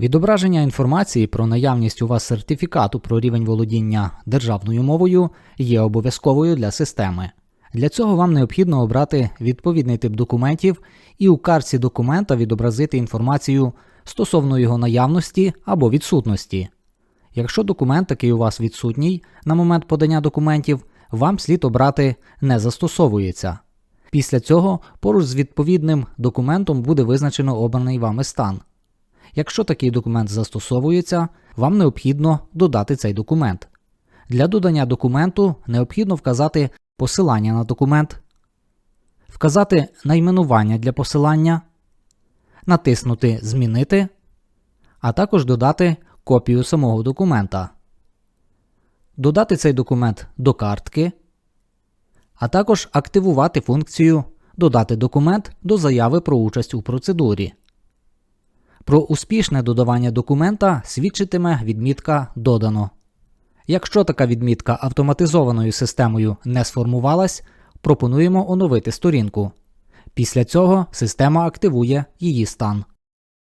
Відображення інформації про наявність у вас сертифікату про рівень володіння державною мовою є обов'язковою для системи. Для цього вам необхідно обрати відповідний тип документів і у картці документа відобразити інформацію стосовно його наявності або відсутності. Якщо документ такий у вас відсутній на момент подання документів, вам слід обрати не застосовується. Після цього поруч з відповідним документом буде визначено обраний вами стан. Якщо такий документ застосовується, вам необхідно додати цей документ. Для додання документу необхідно вказати посилання на документ, вказати найменування для посилання, натиснути Змінити, а також додати копію самого документа, додати цей документ до картки, а також активувати функцію Додати документ до заяви про участь у процедурі. Про успішне додавання документа свідчитиме відмітка Додано. Якщо така відмітка автоматизованою системою не сформувалась, пропонуємо оновити сторінку. Після цього система активує її стан.